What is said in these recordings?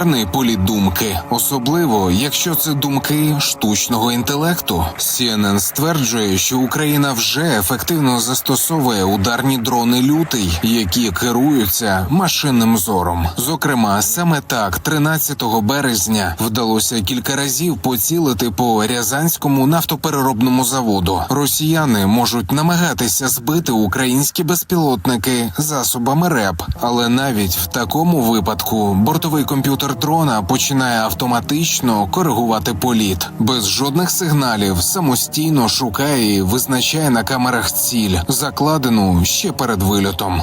популярний політ думки, особливо якщо це думки штучного інтелекту. CNN стверджує, що Україна вже ефективно застосовує ударні дрони лютий, які керуються машинним зором. Зокрема, саме так, 13 березня, вдалося кілька разів поцілити по Рязанському нафтопереробному заводу. Росіяни можуть намагатися збити українські безпілотники засобами РЕП, але навіть в такому випадку бортовий комп'ютер дрона починає автоматично коригувати політ без жодних сигналів, самостійно шукає і визначає на камерах ціль, закладену ще перед вильотом.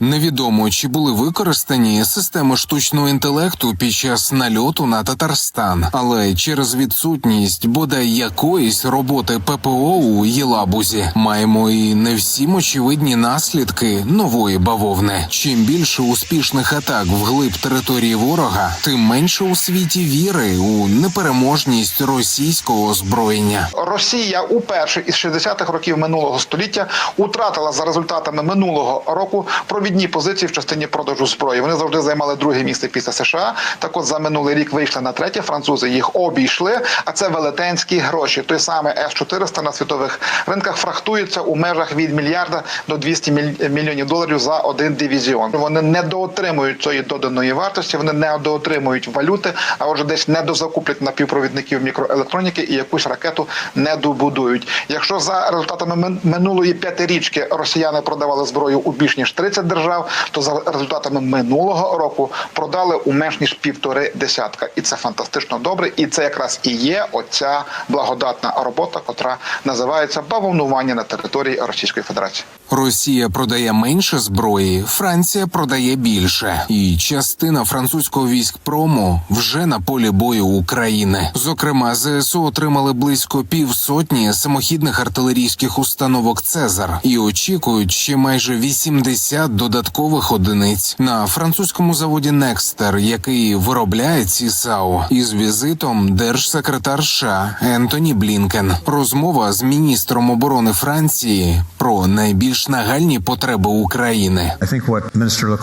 Невідомо чи були використані системи штучного інтелекту під час нальоту на Татарстан, але через відсутність бодай якоїсь роботи ППО у Єлабузі маємо і не всім очевидні наслідки нової бавовни. Чим більше успішних атак вглиб території ворога, тим менше у світі віри у непереможність російського озброєння. Росія уперше із 60-х років минулого століття утратила за результатами минулого року провідні позиції в частині продажу зброї. Вони завжди займали друге місце після США. Так от за минулий рік вийшли на третє. Французи їх обійшли. А це велетенські гроші. Той самий С-400 на світових ринках фрахтується у межах від мільярда до 200 міль- мільйонів доларів за один дивізіон. Вони не доотримують цієї доданої вартості, вони не доотримують валюти, а отже, десь не дозакуплять напівпровідників мікроелектроніки і якусь ракету не добудують. Якщо за результатами мин- минулої п'ятирічки росіяни продавали зброю у більш ніж 30 держав, то за результатами минулого року продали у менш ніж півтори десятка, і це фантастично добре. І це якраз і є оця благодатна робота, котра називається бавовнування на території Російської Федерації. Росія продає менше зброї, Франція продає більше, і частина французького військпрому вже на полі бою України. Зокрема, ЗСУ отримали близько півсотні самохідних артилерійських установок Цезар і очікують ще майже 80 додаткових одиниць на французькому заводі Некстер, який виробляє ці САУ, із візитом держсекретар США Ентоні Блінкен. Розмова з міністром оборони Франції про найбільш нагальні потреби України. I think what Minister uh,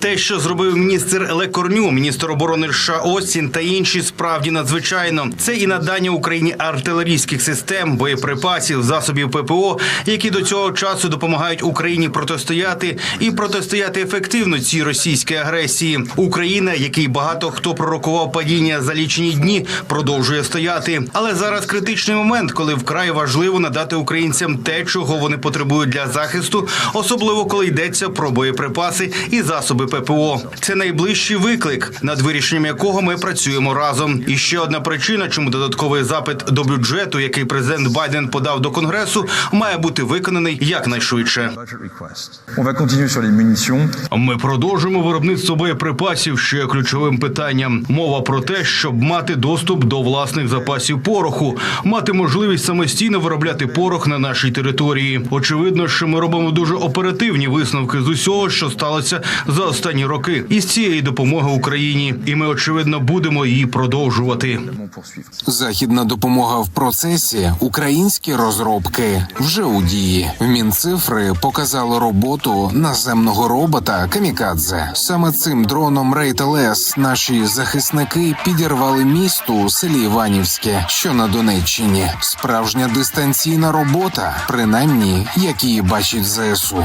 Те, що зробив міністр Лекорню, міністр оборони США Остін та інші, справді надзвичайно. Це і надання Україні артилерійських систем, боєприпасів, засобів ППО, які до цього часу допомагають Україні протистояти і протистояти ефективно цій російській агресії. Україна, який багато хто пророкував падіння за лічені дні, продовжує стояти. Але зараз критичний момент, коли вкрай важливо надати українцям те, чого вони потребують для захисту, особливо коли йдеться про боєприпаси і засоби ППО. Це найближчий виклик, над вирішенням якого ми працюємо разом. І ще одна причина, чому додатковий запит до бюджету, який президент Байден подав до конгресу, має бути виконаний якнайшвидше. Ми продовжуємо виробництво боєприпасів, що є ключовим питанням. Мова про те, щоб мати доступ до власних запасів пороху, мати можливість самостійно виробляти порох на нашій території. Очевидно, що ми робимо дуже оперативні висновки з усього, що сталося за останні роки, із цієї допомоги Україні, і ми очевидно будемо її продовжувати. Західна допомога в процесі, українські розробки вже у дії. В Мінцифри показали роботу наземного робота Камікадзе. Саме цим дроном Рейт ЛС наші захисники підірвали місто у селі Іванівське, що на Донеччині. Справжня дистанційна робота, принаймні, як її бачить ЗСУ.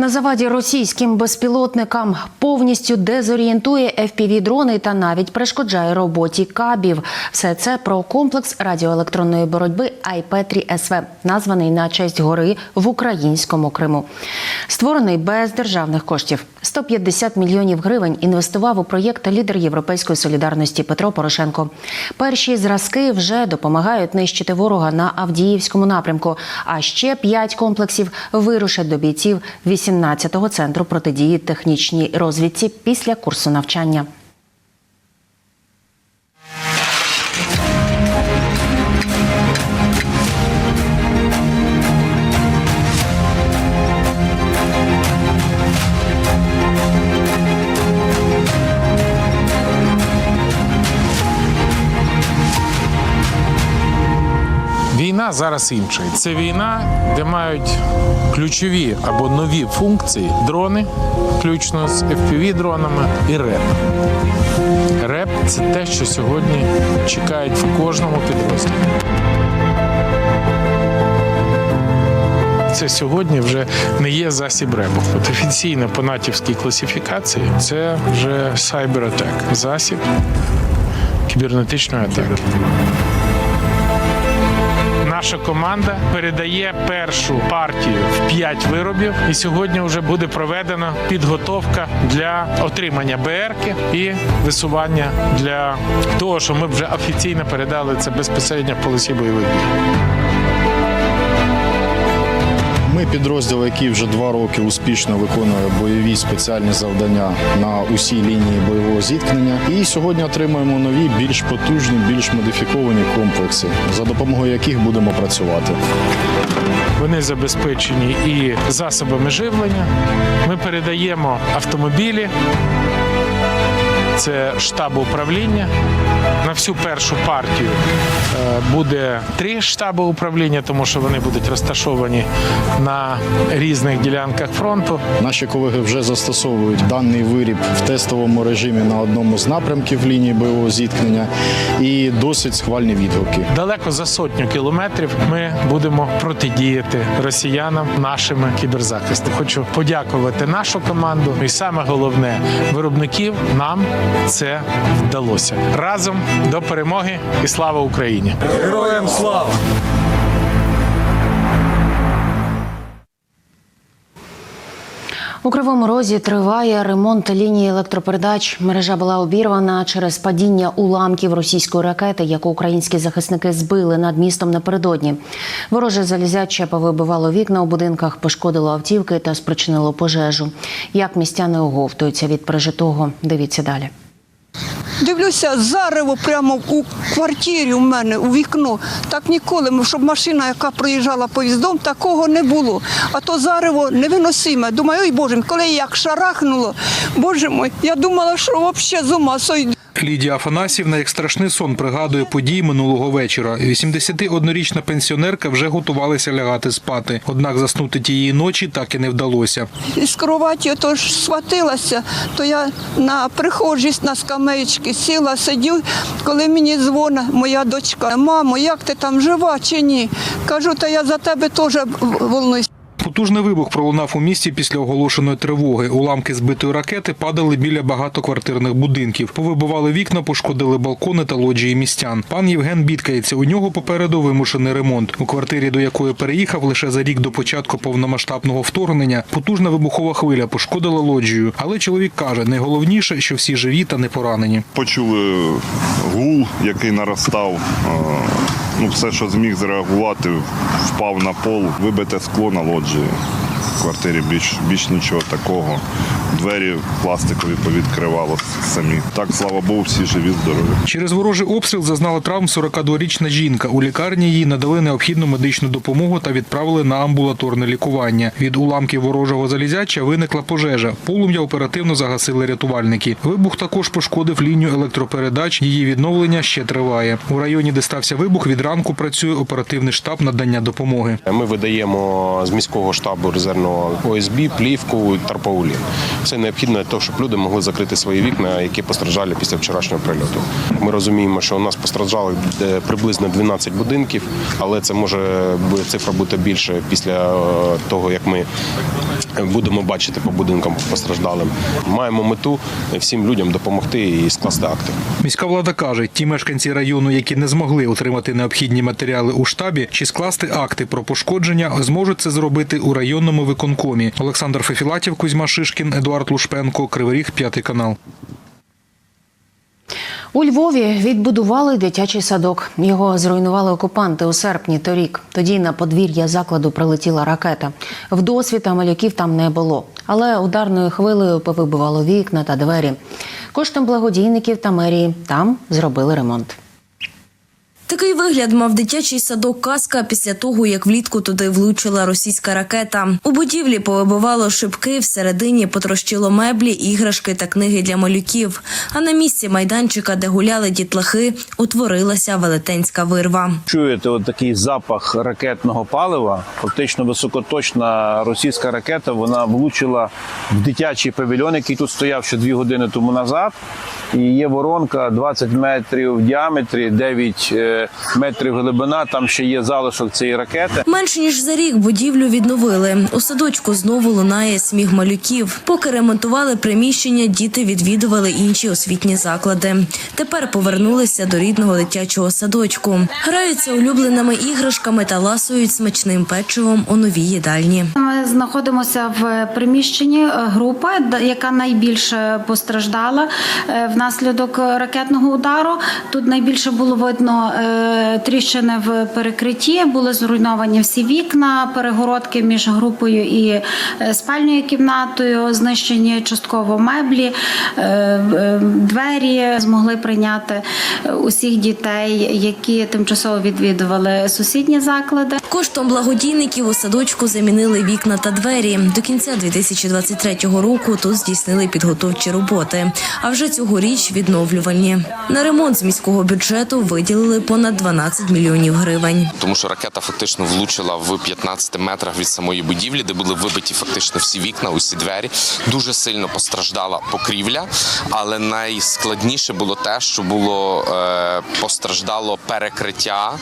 На заваді російським безпілотникам повністю дезорієнтує FPV-дрони та навіть перешкоджає роботі кабів. Все це про комплекс радіоелектронної боротьби IP-3 СВ, названий на честь гори в українському Криму. Створений без державних коштів. 150 мільйонів гривень інвестував у проєкт лідер Європейської солідарності Петро Порошенко. Перші зразки вже допомагають нищити ворога на Авдіївському напрямку. А ще п'ять комплексів вирушать до бійців 18-го центру протидії технічній розвідці після курсу навчання. Зараз інша. Це війна, де мають ключові або нові функції дрони, включно з FPV-дронами і РЕП. РЕП це те, що сьогодні чекають в кожному підрозділі. Це сьогодні вже не є засіб ребу. От офіційно по натівській класифікації це вже cyber засіб кібернетичної атаки. Наша команда передає першу партію в 5 виробів, і сьогодні вже буде проведена підготовка для отримання БРки і висування для того, що ми вже офіційно передали це безпосередньо в полосі бойових дій. Підрозділ, який вже два роки успішно виконує бойові спеціальні завдання на усій лінії бойового зіткнення. І сьогодні отримуємо нові, більш потужні, більш модифіковані комплекси, за допомогою яких будемо працювати. Вони забезпечені і засобами живлення. Ми передаємо автомобілі. Це штаб управління. На всю першу партію е, буде три штаби управління, тому що вони будуть розташовані на різних ділянках фронту. Наші колеги вже застосовують даний виріб в тестовому режимі на одному з напрямків лінії бойового зіткнення і досить схвальні відгуки. Далеко за сотню кілометрів ми будемо протидіяти росіянам нашими кіберзахисту. Хочу подякувати нашу команду. І саме головне виробників нам це вдалося разом до перемоги і слава Україні! Героям слава! У Кривому Розі триває ремонт лінії електропередач. Мережа була обірвана через падіння уламків російської ракети, яку українські захисники збили над містом напередодні. Вороже залізяче повибивало вікна у будинках, пошкодило автівки та спричинило пожежу. Як містяни оговтуються від пережитого? Дивіться далі. Дивлюся, зарево прямо у квартирі у мене, у вікно. Так ніколи, щоб машина, яка проїжджала поїздом, такого не було. А то зарево невиносиме. Думаю, ой Боже, коли як шарахнуло, Боже мой, я думала, що взагалі з ума сойду. Лідія Афанасівна як страшний сон пригадує події минулого вечора. 81-річна пенсіонерка вже готувалася лягати спати. Однак заснути тієї ночі так і не вдалося. Із кроваті ж схватилася, то я на прихожій на скамеєчки сіла, сидю, коли мені дзвонить моя дочка. Мамо, як ти там жива чи ні? Кажу, та я за тебе теж волнуюсь. Потужний вибух пролунав у місті після оголошеної тривоги. Уламки збитої ракети падали біля багатоквартирних будинків. Повибивали вікна, пошкодили балкони та лоджії містян. Пан Євген бідкається. У нього попереду вимушений ремонт. У квартирі, до якої переїхав лише за рік до початку повномасштабного вторгнення, потужна вибухова хвиля пошкодила лоджію. Але чоловік каже, найголовніше, що всі живі та не поранені. Почули гул, який наростав. Ну, все, що зміг зреагувати, впав на пол, вибите скло на лоджії. В квартирі більш, більш нічого такого. Двері пластикові повідкривало самі. Так, слава Богу, всі живі, здорові. Через ворожий обстріл зазнала травм 42-річна жінка. У лікарні їй надали необхідну медичну допомогу та відправили на амбулаторне лікування. Від уламків ворожого залізяча виникла пожежа. Полум'я оперативно загасили рятувальники. Вибух також пошкодив лінію електропередач. Її відновлення ще триває. У районі, де стався вибух, від ранку працює оперативний штаб надання допомоги. Ми видаємо з міського штабу резервного ОСБ плівку тарпаулін. Це необхідно для того, щоб люди могли закрити свої вікна, які постраждали після вчорашнього прильоту. Ми розуміємо, що у нас постраждали е, приблизно 12 будинків, але це може цифра бути більше після е, того, як ми будемо бачити по будинкам постраждалим. Маємо мету всім людям допомогти і скласти акти. Міська влада каже, ті мешканці району, які не змогли отримати необхідні матеріали у штабі чи скласти акти про пошкодження, зможуть це зробити у районному виконкомі. Олександр Фефілатів, Кузьма Шишкін, Едуард Лушпенко, Кривий Ріг, п'ятий канал. У Львові відбудували дитячий садок. Його зруйнували окупанти у серпні торік. Тоді на подвір'я закладу прилетіла ракета. Вдосвіта малюків там не було, але ударною хвилею повибивало вікна та двері. Коштом благодійників та мерії там зробили ремонт. Такий вигляд мав дитячий садок Казка після того, як влітку туди влучила російська ракета. У будівлі повибивало шибки, всередині потрощило меблі, іграшки та книги для малюків. А на місці майданчика, де гуляли дітлахи, утворилася велетенська вирва. Чуєте от такий запах ракетного палива. Фактично високоточна російська ракета. Вона влучила в дитячий павільйон, який тут стояв ще дві години тому назад. І є воронка 20 метрів в діаметрі, 9 е, метрів глибина. Там ще є залишок цієї ракети. Менш ніж за рік будівлю відновили. У садочку знову лунає сміх малюків. Поки ремонтували приміщення, діти відвідували інші освітні заклади. Тепер повернулися до рідного дитячого садочку. Граються улюбленими іграшками та ласують смачним печивом у новій їдальні. Знаходимося в приміщенні е, групи, яка найбільше постраждала е, внаслідок ракетного удару. Тут найбільше було видно е, тріщини в перекритті, були зруйновані всі вікна, перегородки між групою і спальною кімнатою, знищені частково меблі, двері змогли прийняти усіх дітей, які тимчасово відвідували сусідні заклади. Коштом благодійників у садочку замінили вікна та двері. До кінця 2023 року тут здійснили підготовчі роботи. А вже цьогоріч відновлювальні. На ремонт з міського бюджету виділили понад 12 мільйонів гривень. тому що ракета фактично влучила в 15 метрах від самої будівлі, де були вибиті фактично всі вікна, усі двері. Дуже сильно постраждала покрівля, але найскладніше було те, що було е, постраждало перекриття,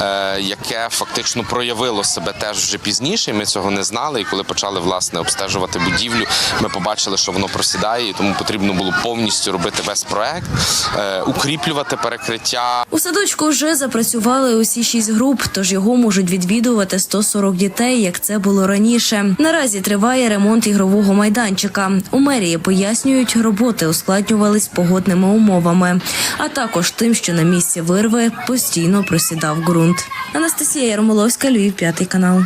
е, яке фактично проявило себе теж вже пізніше. Ми цього не знали. І коли почали власне обстежувати будівлю, ми побачили, що воно просідає, і тому потрібно було повністю робити весь проект, е, укріплювати перекриття. У садочку вже запрацювали усі шість груп, тож його можуть відвідувати 140 дітей, як це було раніше. Наразі триває ремонт ігрового майданчика. У мерії пояснюють, роботи ускладнювались погодними умовами, а також тим, що на місці вирви постійно просідав ґрунт. Анастасія Ярмоловська, Львів, п'ятий канал.